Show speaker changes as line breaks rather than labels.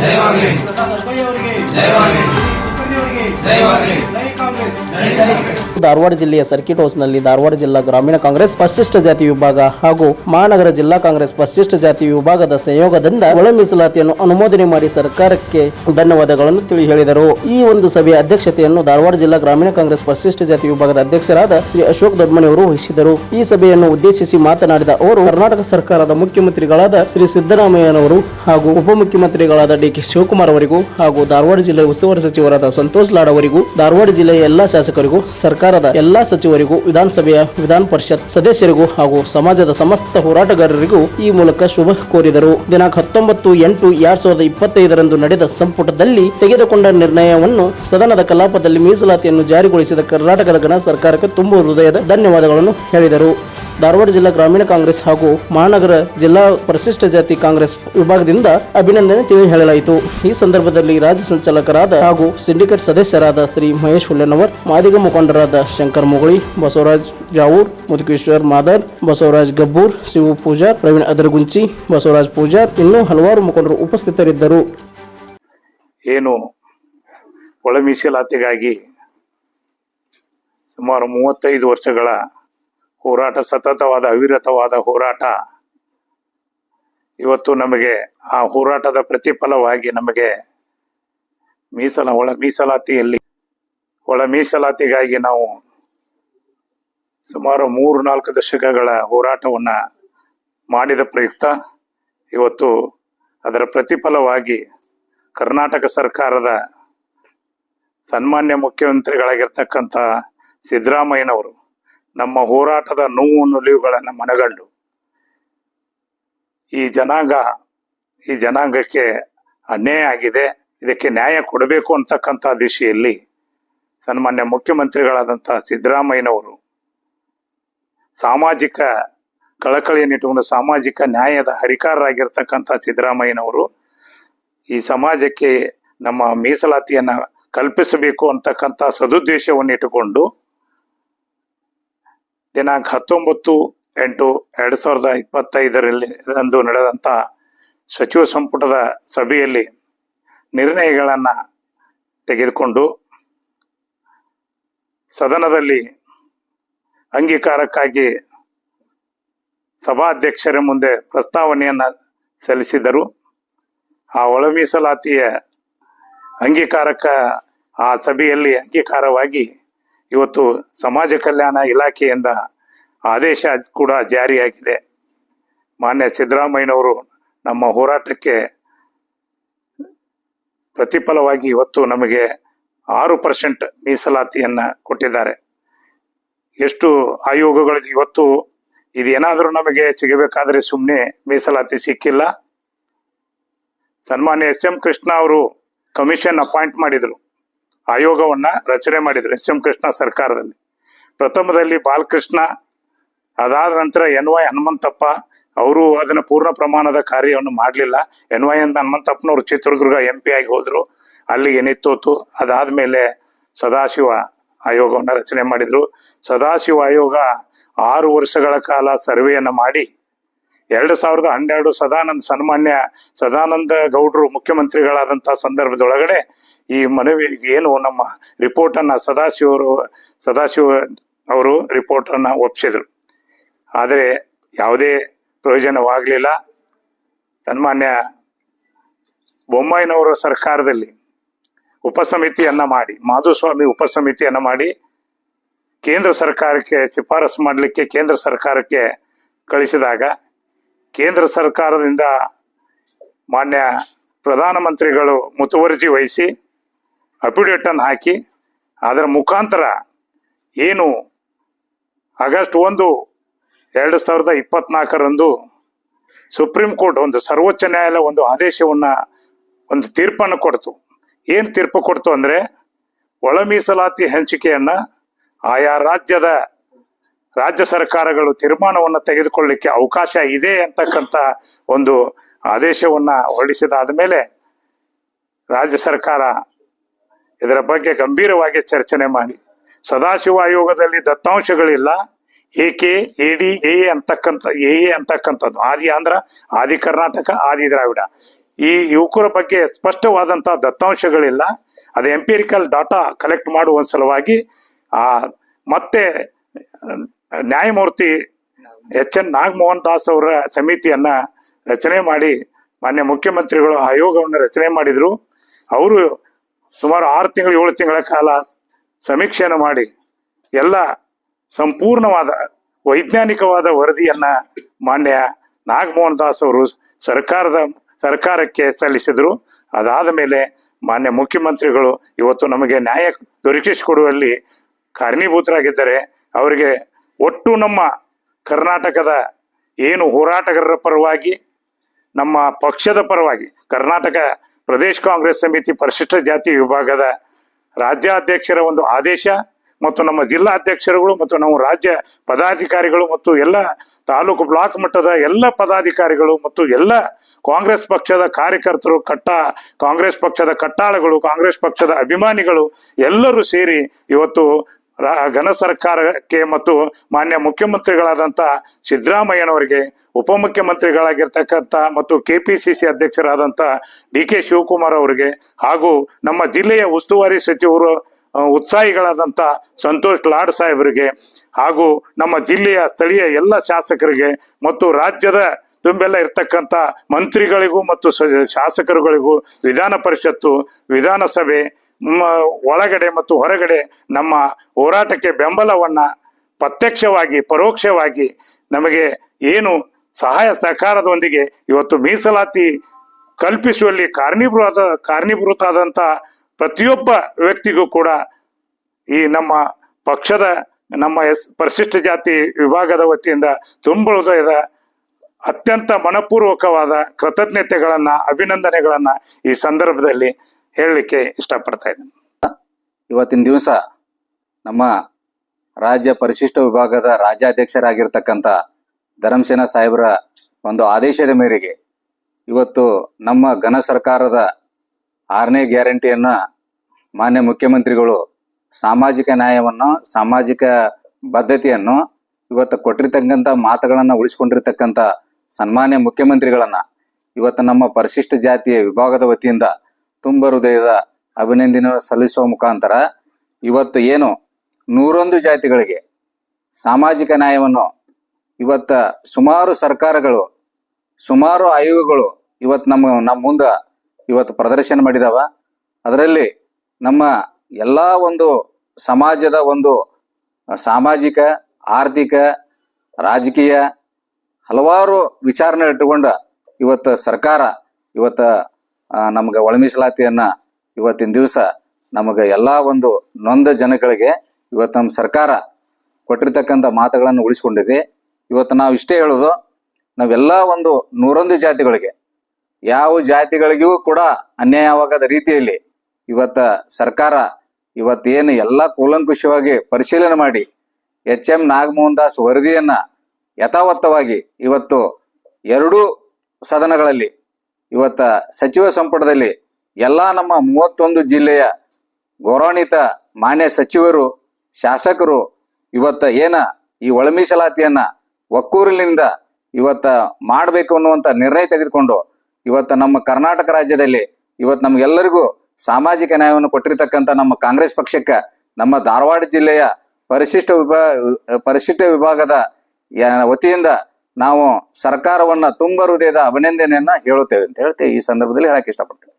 ಜಯವಾಗಲಿ
ಪ್ರಸಾದ್ ಅಬ್ಬಯ್ಯ ಅವರಿಗೆ
ಜಯವಾಗಲಿ
ಧಾರವಾಡ ಜಿಲ್ಲೆಯ ಸರ್ಕಿಟ್ ಹೌಸ್ನಲ್ಲಿ ಧಾರವಾಡ ಜಿಲ್ಲಾ ಗ್ರಾಮೀಣ ಕಾಂಗ್ರೆಸ್ ಪರಿಶಿಷ್ಟ ಜಾತಿ ವಿಭಾಗ ಹಾಗೂ ಮಹಾನಗರ ಜಿಲ್ಲಾ ಕಾಂಗ್ರೆಸ್ ಪರಿಶಿಷ್ಟ ಜಾತಿ ವಿಭಾಗದ ಸಂಯೋಗದಿಂದ ಒಳ ಮೀಸಲಾತಿಯನ್ನು ಅನುಮೋದನೆ ಮಾಡಿ ಸರ್ಕಾರಕ್ಕೆ ಧನ್ಯವಾದಗಳನ್ನು ತಿಳಿ ಹೇಳಿದರು. ಈ ಒಂದು ಸಭೆಯ ಅಧ್ಯಕ್ಷತೆಯನ್ನು ಧಾರವಾಡ ಜಿಲ್ಲಾ ಗ್ರಾಮೀಣ ಕಾಂಗ್ರೆಸ್ ಪರಿಶಿಷ್ಟ ಜಾತಿ ವಿಭಾಗದ ಅಧ್ಯಕ್ಷರಾದ ಶ್ರೀ ಅಶೋಕ್ ದೊಡ್ಮನಿ ಅವರು ವಹಿಸಿದರು. ಈ ಸಭೆಯನ್ನು ಉದ್ದೇಶಿಸಿ ಮಾತನಾಡಿದ ಅವರು, ಕರ್ನಾಟಕ ಸರ್ಕಾರದ ಮುಖ್ಯಮಂತ್ರಿಗಳಾದ ಶ್ರೀ ಸಿದ್ದರಾಮಯ್ಯನವರು ಹಾಗೂ ಉಪಮುಖ್ಯಮಂತ್ರಿಗಳಾದ ಡಿ ಕೆ ಶಿವಕುಮಾರ್ ಅವರಿಗೂ ಹಾಗೂ ಧಾರವಾಡ ಜಿಲ್ಲೆಯ ಉಸ್ತುವಾರಿ ಸಚಿವರಾದ ಸಂತೋಷ್ ಲಾಡ್ ಅವರಿಗೂ ಧಾರವಾಡ ಜಿಲ್ಲೆಯ ಎಲ್ಲಾ ಶಾಸಕರಿಗೂ, ಸರ್ಕಾರದ ಎಲ್ಲಾ ಸಚಿವರಿಗೂ, ವಿಧಾನಸಭೆಯ ವಿಧಾನ ಪರಿಷತ್ ಸದಸ್ಯರಿಗೂ ಹಾಗೂ ಸಮಾಜದ ಸಮಸ್ತ ಹೋರಾಟಗಾರರಿಗೂ ಈ ಮೂಲಕ ಶುಭ ಕೋರಿದರು. ದಿನಾಂಕ ಹತ್ತೊಂಬತ್ತು ಎಂಟು ಎರಡ್ ಸಾವಿರದ ಇಪ್ಪತ್ತೈದರಂದು ನಡೆದ ಸಂಪುಟದಲ್ಲಿ ತೆಗೆದುಕೊಂಡ ನಿರ್ಣಯವನ್ನು ಸದನದ ಕಲಾಪದಲ್ಲಿ ಮೀಸಲಾತಿಯನ್ನು ಜಾರಿಗೊಳಿಸಿದ ಕರ್ನಾಟಕದ ಗಣ ಸರ್ಕಾರಕ್ಕೆ ತುಂಬ ಹೃದಯದ ಧನ್ಯವಾದಗಳನ್ನು ಹೇಳಿದರು. ಧಾರವಾಡ ಜಿಲ್ಲಾ ಗ್ರಾಮೀಣ ಕಾಂಗ್ರೆಸ್ ಹಾಗೂ ಮಹಾನಗರ ಜಿಲ್ಲಾ ಪರಿಶಿಷ್ಟ ಜಾತಿ ಕಾಂಗ್ರೆಸ್ ವಿಭಾಗದಿಂದ ಅಭಿನಂದನೆ ತಿಳಿ ಹೇಳಲಾಯಿತು ಈ ಸಂದರ್ಭದಲ್ಲಿ ರಾಜ್ಯ ಸಂಚಾಲಕರಾದ ಹಾಗೂ ಸಿಂಡಿಕೇಟ್ ಸದಸ್ಯರಾದ ಶ್ರೀ ಮಹೇಶ್ ಹುಲ್ಲೆನವರ್, ಮಾದಿಗ ಮುಖಂಡರಾದ ಶಂಕರ್ ಮುಗುಳಿ, ಬಸವರಾಜ್ ಜಾವೂರ್, ಮುದುಕೇಶ್ವರ್ ಮಾದರ್, ಬಸವರಾಜ್ ಗಬ್ಬೂರ್, ಶಿವು ಪೂಜಾರ್ ಪ್ರವೀಣ್ ಅದರಗುಂಚಿ, ಬಸವರಾಜ್ ಪೂಜಾರ್ ಇನ್ನೂ ಹಲವಾರು ಮುಖಂಡರು ಉಪಸ್ಥಿತರಿದ್ದರು.
ಏನು ಒಳ ಮೀಸಲಾತಿಗಾಗಿ ಸುಮಾರು ಮೂವತ್ತೈದು ವರ್ಷಗಳ ಹೋರಾಟ, ಸತತವಾದ ಅವಿರತವಾದ ಹೋರಾಟ. ಇವತ್ತು ನಮಗೆ ಆ ಹೋರಾಟದ ಪ್ರತಿಫಲವಾಗಿ ನಮಗೆ ಮೀಸಲ, ಒಳ ಮೀಸಲಾತಿಯಲ್ಲಿ, ಒಳ ಮೀಸಲಾತಿಗಾಗಿ ನಾವು ಸುಮಾರು ಮೂರು, ನಾಲ್ಕು ದಶಕಗಳ ಹೋರಾಟವನ್ನು ಮಾಡಿದ ಪ್ರಯುಕ್ತ. ಇವತ್ತು ಅದರ ಪ್ರತಿಫಲವಾಗಿ ಕರ್ನಾಟಕ ಸರ್ಕಾರದ ಸನ್ಮಾನ್ಯ ಮುಖ್ಯಮಂತ್ರಿಗಳಾಗಿರ್ತಕ್ಕಂಥ ಸಿದ್ದರಾಮಯ್ಯನವರು ನಮ್ಮ ಹೋರಾಟದ ನೋವು ನುಲಿವುಗಳನ್ನು ಮನಗಂಡು, ಈ ಜನಾಂಗ, ಈ ಜನಾಂಗಕ್ಕೆ ಅನ್ಯಾಯ ಆಗಿದೆ, ಇದಕ್ಕೆ ನ್ಯಾಯ ಕೊಡಬೇಕು ಅಂತಕ್ಕಂಥ ದಿಶೆಯಲ್ಲಿ ಸನ್ಮಾನ್ಯ ಮುಖ್ಯಮಂತ್ರಿಗಳಾದಂಥ ಸಿದ್ದರಾಮಯ್ಯನವರು ಸಾಮಾಜಿಕ ಕಳಕಳಿಯನ್ನಿಟ್ಟುಕೊಂಡು ಸಾಮಾಜಿಕ ನ್ಯಾಯದ ಹರಿಕಾರರಾಗಿರ್ತಕ್ಕಂಥ ಸಿದ್ದರಾಮಯ್ಯನವರು ಈ ಸಮಾಜಕ್ಕೆ ನಮ್ಮ ಮೀಸಲಾತಿಯನ್ನು ಕಲ್ಪಿಸಬೇಕು ಅಂತಕ್ಕಂಥ ಸದುದ್ದೇಶವನ್ನು ಇಟ್ಟುಕೊಂಡು ದಿನಾಂಕ ಹತ್ತೊಂಬತ್ತು ಎಂಟು ಎರಡು ಸಾವಿರದ ಇಪ್ಪತ್ತೈದರಲ್ಲಿ ರಂದು ನಡೆದಂತ ಸಚಿವ ಸಂಪುಟದ ಸಭೆಯಲ್ಲಿ ನಿರ್ಣಯಗಳನ್ನು ತೆಗೆದುಕೊಂಡು ಸದನದಲ್ಲಿ ಅಂಗೀಕಾರಕ್ಕಾಗಿ ಸಭಾಧ್ಯಕ್ಷರ ಮುಂದೆ ಪ್ರಸ್ತಾವನೆಯನ್ನು ಸಲ್ಲಿಸಿದರು ಆ ಒಳ ಮೀಸಲಾತಿಯ ಅಂಗೀಕಾರಕ್ಕ ಆ ಸಭೆಯಲ್ಲಿ ಅಂಗೀಕಾರವಾಗಿ ಇವತ್ತು ಸಮಾಜ ಕಲ್ಯಾಣ ಇಲಾಖೆಯಿಂದ ಆದೇಶ ಕೂಡ ಜಾರಿಯಾಗಿದೆ. ಮಾನ್ಯ ಸಿದ್ದರಾಮಯ್ಯನವರು ನಮ್ಮ ಹೋರಾಟಕ್ಕೆ ಪ್ರತಿಫಲವಾಗಿ ಇವತ್ತು ನಮಗೆ ಆರು ಪರ್ಸೆಂಟ್ ಮೀಸಲಾತಿಯನ್ನ ಕೊಟ್ಟಿದ್ದಾರೆ. ಎಷ್ಟು ಆಯೋಗಗಳು ಇವತ್ತು ಇದೇನಾದರೂ ನಮಗೆ ಸಿಗಬೇಕಾದ್ರೆ ಸುಮ್ಮನೆ ಮೀಸಲಾತಿ ಸಿಕ್ಕಿಲ್ಲ. ಸನ್ಮಾನ್ಯ ಎಸ್ ಎಂ ಕೃಷ್ಣ ಅವರು ಕಮಿಷನ್ ಅಪಾಯಿಂಟ್ ಮಾಡಿದರು. ಆಯೋಗವನ್ನ ರಚನೆ ಮಾಡಿದ್ರು ಎಸ್ ಎಂ ಕೃಷ್ಣ ಸರ್ಕಾರದಲ್ಲಿ. ಪ್ರಥಮದಲ್ಲಿ ಬಾಲಕೃಷ್ಣ, ಅದಾದ ನಂತರ ಎನ್ ವೈ ಹನುಮಂತಪ್ಪ, ಅವರು ಅದನ್ನ ಪೂರ್ಣ ಪ್ರಮಾಣದ ಕಾರ್ಯವನ್ನು ಮಾಡಲಿಲ್ಲ. ಎನ್ ವೈ ಎಂದ ಹನುಮಂತಪ್ಪನವರು ಚಿತ್ರದುರ್ಗ ಎಂ ಪಿ ಆಗಿ ಹೋದ್ರು. ಅಲ್ಲಿಗೆ ನಿಂತೋತು. ಅದಾದ್ಮೇಲೆ ಸದಾಶಿವ ಆಯೋಗವನ್ನ ರಚನೆ ಮಾಡಿದ್ರು. ಸದಾಶಿವ ಆಯೋಗ ಆರು ವರ್ಷಗಳ ಕಾಲ ಸರ್ವೆಯನ್ನು ಮಾಡಿ ಎರಡು ಸಾವಿರದ ಹನ್ನೆರಡು ಸದಾನಂದ ಸನ್ಮಾನ್ಯ ಸದಾನಂದ ಗೌಡ್ರು ಮುಖ್ಯಮಂತ್ರಿಗಳಾದಂತಹ ಸಂದರ್ಭದೊಳಗಡೆ ಈ ಮನವಿ ಏನು ನಮ್ಮ ರಿಪೋರ್ಟ್ ಅನ್ನ ಸದಾಶಿವರು, ಸದಾಶಿವ ಅವರು ರಿಪೋರ್ಟ್ ಅನ್ನ ಒಪ್ಪಿಸಿದ್ರು ಆದರೆ ಯಾವುದೇ ಪ್ರಯೋಜನವಾಗಲಿಲ್ಲ. ಸನ್ಮಾನ್ಯ ಬೊಮ್ಮಾಯಿನವರ ಸರ್ಕಾರದಲ್ಲಿ ಉಪಸಮಿತಿಯನ್ನು ಮಾಡಿ, ಮಾಧುಸ್ವಾಮಿ ಉಪಸಮಿತಿಯನ್ನು ಮಾಡಿ ಕೇಂದ್ರ ಸರ್ಕಾರಕ್ಕೆ ಶಿಫಾರಸು ಮಾಡಲಿಕ್ಕೆ, ಕೇಂದ್ರ ಸರ್ಕಾರಕ್ಕೆ ಕಳಿಸಿದಾಗ ಕೇಂದ್ರ ಸರ್ಕಾರದಿಂದ ಮಾನ್ಯ ಪ್ರಧಾನಮಂತ್ರಿಗಳು ಮುತುವರ್ಜಿ ವಹಿಸಿ ಅಫಿಡೇಟ್ ಅನ್ನು ಹಾಕಿ ಅದರ ಮುಖಾಂತರ ಏನು ಆಗಸ್ಟ್ ಒಂದು ಎರಡು ಸಾವಿರದ ಇಪ್ಪತ್ನಾಲ್ಕರಂದು ಸುಪ್ರೀಂ ಕೋರ್ಟ್ ಒಂದು ಸರ್ವೋಚ್ಚ ನ್ಯಾಯಾಲಯ ಒಂದು ಆದೇಶವನ್ನು ಒಂದು ತೀರ್ಪನ್ನು ಕೊಡ್ತು. ಏನು ತೀರ್ಪು ಕೊಡ್ತು ಅಂದರೆ ಒಳ ಮೀಸಲಾತಿ ಹಂಚಿಕೆಯನ್ನು ಆಯಾ ರಾಜ್ಯದ ರಾಜ್ಯ ಸರ್ಕಾರಗಳು ತೀರ್ಮಾನವನ್ನು ತೆಗೆದುಕೊಳ್ಳಲಿಕ್ಕೆ ಅವಕಾಶ ಇದೆ ಅಂತಕ್ಕಂಥ ಒಂದು ಆದೇಶವನ್ನು ಹೊರಡಿಸಿದಾದ ಮೇಲೆ ರಾಜ್ಯ ಸರ್ಕಾರ ಇದರ ಬಗ್ಗೆ ಗಂಭೀರವಾಗಿ ಚರ್ಚನೆ ಮಾಡಿ. ಸದಾಶಿವ ಆಯೋಗದಲ್ಲಿ ದತ್ತಾಂಶಗಳಿಲ್ಲ. ಏಕೆ? ಎ ಡಿ, ಎ ಅಂತಕ್ಕಂಥ, ಎ ಎ ಅಂತಕ್ಕಂಥದ್ದು. ಆದಿ ಆಂಧ್ರ, ಆದಿ ಕರ್ನಾಟಕ, ಆದಿ ದ್ರಾವಿಡ. ಈ ಯುವಕರ ಬಗ್ಗೆ ಸ್ಪಷ್ಟವಾದಂಥ ದತ್ತಾಂಶಗಳಿಲ್ಲ. ಅದು ಎಂಪಿರಿಕಲ್ ಡಾಟಾ ಕಲೆಕ್ಟ್ ಮಾಡುವ ಸಲುವಾಗಿ, ಆ, ಮತ್ತೆ, ನ್ಯಾಯಮೂರ್ತಿ ಎಚ್ ಎನ್ ನಾಗಮೋಹನ್ ದಾಸ್ ಅವರ ಸಮಿತಿಯನ್ನ ರಚನೆ ಮಾಡಿ, ಮಾನ್ಯ ಮುಖ್ಯಮಂತ್ರಿಗಳು ಆಯೋಗವನ್ನು ರಚನೆ ಮಾಡಿದ್ರು. ಅವರು ಸುಮಾರು ಆರು ತಿಂಗಳು, ಏಳು ತಿಂಗಳ ಕಾಲ ಸಮೀಕ್ಷೆಯನ್ನು ಮಾಡಿ ಎಲ್ಲ ಸಂಪೂರ್ಣವಾದ, ವೈಜ್ಞಾನಿಕವಾದ ವರದಿಯನ್ನು ಮಾನ್ಯ ನಾಗಮೋಹನ್ ದಾಸ್ ಅವರು ಸರ್ಕಾರದ, ಸರ್ಕಾರಕ್ಕೆ ಸಲ್ಲಿಸಿದರು. ಅದಾದ ಮೇಲೆ ಮಾನ್ಯ ಮುಖ್ಯಮಂತ್ರಿಗಳು ಇವತ್ತು ನಮಗೆ ನ್ಯಾಯ ದೊರಕಿಸಿಕೊಡುವಲ್ಲಿ ಕಾರಣೀಭೂತರಾಗಿದ್ದಾರೆ. ಅವರಿಗೆ ಒಟ್ಟು ನಮ್ಮ ಕರ್ನಾಟಕದ ಏನು ಹೋರಾಟಗಾರರ ಪರವಾಗಿ, ನಮ್ಮ ಪಕ್ಷದ ಪರವಾಗಿ, ಕರ್ನಾಟಕ ಪ್ರದೇಶ ಕಾಂಗ್ರೆಸ್ ಸಮಿತಿ ಪರಿಶಿಷ್ಟ ಜಾತಿ ವಿಭಾಗದ ರಾಜ್ಯಾಧ್ಯಕ್ಷರ ಒಂದು ಆದೇಶ ಮತ್ತು ನಮ್ಮ ಜಿಲ್ಲಾ ಅಧ್ಯಕ್ಷರುಗಳು ಮತ್ತು ನಾವು ರಾಜ್ಯ ಪದಾಧಿಕಾರಿಗಳು ಮತ್ತು ಎಲ್ಲ ತಾಲೂಕು ಬ್ಲಾಕ್ ಮಟ್ಟದ ಎಲ್ಲ ಪದಾಧಿಕಾರಿಗಳು ಮತ್ತು ಎಲ್ಲ ಕಾಂಗ್ರೆಸ್ ಪಕ್ಷದ ಕಾರ್ಯಕರ್ತರು, ಕಟ್ಟ ಕಾಂಗ್ರೆಸ್ ಪಕ್ಷದ ಕಟ್ಟಾಳಗಳು, ಕಾಂಗ್ರೆಸ್ ಪಕ್ಷದ ಅಭಿಮಾನಿಗಳು ಎಲ್ಲರೂ ಸೇರಿ ಇವತ್ತು ಘನ ಸರ್ಕಾರಕ್ಕೆ ಮತ್ತು ಮಾನ್ಯ ಮುಖ್ಯಮಂತ್ರಿಗಳಾದಂಥ ಸಿದ್ದರಾಮಯ್ಯನವರಿಗೆ, ಉಪಮುಖ್ಯಮಂತ್ರಿಗಳಾಗಿರ್ತಕ್ಕಂಥ ಮತ್ತು ಕೆ ಪಿ ಸಿ ಸಿ ಅಧ್ಯಕ್ಷರಾದಂಥ ಡಿ ಕೆ ಶಿವಕುಮಾರ್ ಅವರಿಗೆ ಹಾಗೂ ನಮ್ಮ ಜಿಲ್ಲೆಯ ಉಸ್ತುವಾರಿ ಸಚಿವರು ಉತ್ಸಾಹಿಗಳಾದಂಥ ಸಂತೋಷ್ ಲಾಡ್ ಸಾಹೇಬರಿಗೆ ಹಾಗೂ ನಮ್ಮ ಜಿಲ್ಲೆಯ ಸ್ಥಳೀಯ ಎಲ್ಲ ಶಾಸಕರಿಗೆ ಮತ್ತು ರಾಜ್ಯದ ತುಂಬೆಲ್ಲ ಇರ್ತಕ್ಕಂಥ ಮಂತ್ರಿಗಳಿಗೂ ಮತ್ತು ಶಾಸಕರುಗಳಿಗೂ ವಿಧಾನ ಪರಿಷತ್ತು, ವಿಧಾನಸಭೆ ಒಳಗಡೆ ಮತ್ತು ಹೊರಗಡೆ ನಮ್ಮ ಹೋರಾಟಕ್ಕೆ ಬೆಂಬಲವನ್ನ ಪ್ರತ್ಯಕ್ಷವಾಗಿ, ಪರೋಕ್ಷವಾಗಿ ನಮಗೆ ಏನು ಸಹಾಯ ಸಹಕಾರದೊಂದಿಗೆ ಇವತ್ತು ಮೀಸಲಾತಿ ಕಲ್ಪಿಸುವಲ್ಲಿ ಕಾರಣೀಭೂತ ಕಾರಣೀಭೂತಾದಂತಹ ಪ್ರತಿಯೊಬ್ಬ ವ್ಯಕ್ತಿಗೂ ಕೂಡ ಈ ನಮ್ಮ ಪಕ್ಷದ, ನಮ್ಮ ಎಸ್ ಪರಿಶಿಷ್ಟ ಜಾತಿ ವಿಭಾಗದ ವತಿಯಿಂದ ತುಂಬ ಹೃದಯದ ಅತ್ಯಂತ ಮನಪೂರ್ವಕವಾದ ಕೃತಜ್ಞತೆಗಳನ್ನು, ಅಭಿನಂದನೆಗಳನ್ನು ಈ ಸಂದರ್ಭದಲ್ಲಿ ಹೇಳಲಿಕ್ಕೆ ಇಷ್ಟಪಡ್ತಾ ಇದ್ದೀನಿ.
ಇವತ್ತಿನ ದಿವಸ ನಮ್ಮ ರಾಜ್ಯ ಪರಿಶಿಷ್ಟ ವಿಭಾಗದ ರಾಜ್ಯಾಧ್ಯಕ್ಷರಾಗಿರ್ತಕ್ಕಂಥ ಧರಂಸೇನಾ ಸಾಹೇಬರ ಒಂದು ಆದೇಶದ ಮೇರೆಗೆ ಇವತ್ತು ನಮ್ಮ ಘನ ಸರ್ಕಾರದ ಆರನೇ ಗ್ಯಾರಂಟಿಯನ್ನ ಮಾನ್ಯ ಮುಖ್ಯಮಂತ್ರಿಗಳು ಸಾಮಾಜಿಕ ನ್ಯಾಯವನ್ನು, ಸಾಮಾಜಿಕ ಬದ್ಧತೆಯನ್ನು ಇವತ್ತು ಕೊಟ್ಟಿರ್ತಕ್ಕಂಥ ಮಾತುಗಳನ್ನು ಉಳಿಸ್ಕೊಂಡಿರ್ತಕ್ಕಂಥ ಸನ್ಮಾನ್ಯ ಮುಖ್ಯಮಂತ್ರಿಗಳನ್ನ ಇವತ್ತು ನಮ್ಮ ಪರಿಶಿಷ್ಟ ಜಾತಿಯ ವಿಭಾಗದ ವತಿಯಿಂದ ತುಂಬ ಹೃದಯದ ಅಭಿನಂದನೆ ಸಲ್ಲಿಸುವ ಮುಖಾಂತರ ಇವತ್ತು ಏನು ನೂರೊಂದು ಜಾತಿಗಳಿಗೆ ಸಾಮಾಜಿಕ ನ್ಯಾಯವನ್ನು ಇವತ್ತ ಸುಮಾರು ಸರ್ಕಾರಗಳು, ಸುಮಾರು ಆಯೋಗಗಳು ಇವತ್ತು ನಮ್ಮ ನಮ್ಮ ಮುಂದೆ ಇವತ್ತು ಪ್ರದರ್ಶನ ಮಾಡಿದಾವ. ಅದರಲ್ಲಿ ನಮ್ಮ ಎಲ್ಲ ಒಂದು ಸಮಾಜದ ಒಂದು ಸಾಮಾಜಿಕ, ಆರ್ಥಿಕ, ರಾಜಕೀಯ ಹಲವಾರು ವಿಚಾರಣೆ ಇಟ್ಟುಕೊಂಡ ಇವತ್ತು ಸರ್ಕಾರ ಇವತ್ತ ನಮ್ಗೆ ಒಳಮೀಸಲಾತಿಯನ್ನ ಇವತ್ತಿನ ದಿವಸ ನಮಗೆ ಎಲ್ಲಾ ಒಂದು ನೊಂದ ಜನಗಳಿಗೆ ಇವತ್ತು ನಮ್ಮ ಸರ್ಕಾರ ಕೊಟ್ಟಿರ್ತಕ್ಕಂಥ ಮಾತುಗಳನ್ನು ಉಳಿಸ್ಕೊಂಡಿದೆ. ಇವತ್ತು ನಾವು ಇಷ್ಟೇ ಹೇಳೋದು, ನಾವೆಲ್ಲ ಒಂದು ನೂರೊಂದು ಜಾತಿಗಳಿಗೆ, ಯಾವ ಜಾತಿಗಳಿಗೂ ಕೂಡ ಅನ್ಯಾಯವಾಗದ ರೀತಿಯಲ್ಲಿ ಇವತ್ತ ಸರ್ಕಾರ ಇವತ್ತೇನು ಎಲ್ಲ ಕೂಲಂಕುಷವಾಗಿ ಪರಿಶೀಲನೆ ಮಾಡಿ ಎಚ್ ಎಂ ನಾಗಮೋಹನ್ ದಾಸ್ ವರದಿಯನ್ನ ಯಥಾವತ್ತವಾಗಿ ಇವತ್ತು ಎರಡೂ ಸದನಗಳಲ್ಲಿ ಇವತ್ತ ಸಚಿವ ಸಂಪುಟದಲ್ಲಿ ಎಲ್ಲಾ ನಮ್ಮ ಮೂವತ್ತೊಂದು ಜಿಲ್ಲೆಯ ಗೌರವಾನ್ವಿತ ಮಾನ್ಯ ಸಚಿವರು, ಶಾಸಕರು ಇವತ್ತ ಏನ ಈ ಒಳ ಮೀಸಲಾತಿಯನ್ನ ಒಕ್ಕೂರಿನಿಂದ ಇವತ್ತ ಮಾಡಬೇಕು ಅನ್ನುವಂತ ನಿರ್ಣಯ ತೆಗೆದುಕೊಂಡು ಇವತ್ತ ನಮ್ಮ ಕರ್ನಾಟಕ ರಾಜ್ಯದಲ್ಲಿ ಇವತ್ತು ನಮ್ಗೆಲ್ಲರಿಗೂ ಸಾಮಾಜಿಕ ನ್ಯಾಯವನ್ನು ಕೊಟ್ಟಿರ್ತಕ್ಕಂಥ ನಮ್ಮ ಕಾಂಗ್ರೆಸ್ ಪಕ್ಷಕ್ಕೆ ನಮ್ಮ ಧಾರವಾಡ ಜಿಲ್ಲೆಯ ಪರಿಶಿಷ್ಟ ವಿಭಾ, ಪರಿಶಿಷ್ಟ ವಿಭಾಗದ ವತಿಯಿಂದ ನಾವು ಸರ್ಕಾರವನ್ನ ತುಂಬ ಹೃದಯದ ಅಭಿನಂದನೆಯನ್ನ ಹೇಳುತ್ತೇವೆ ಅಂತ ಹೇಳ್ತೇವೆ. ಈ ಸಂದರ್ಭದಲ್ಲಿ ಹೇಳಕ್ ಇಷ್ಟಪಡ್ತೇವೆ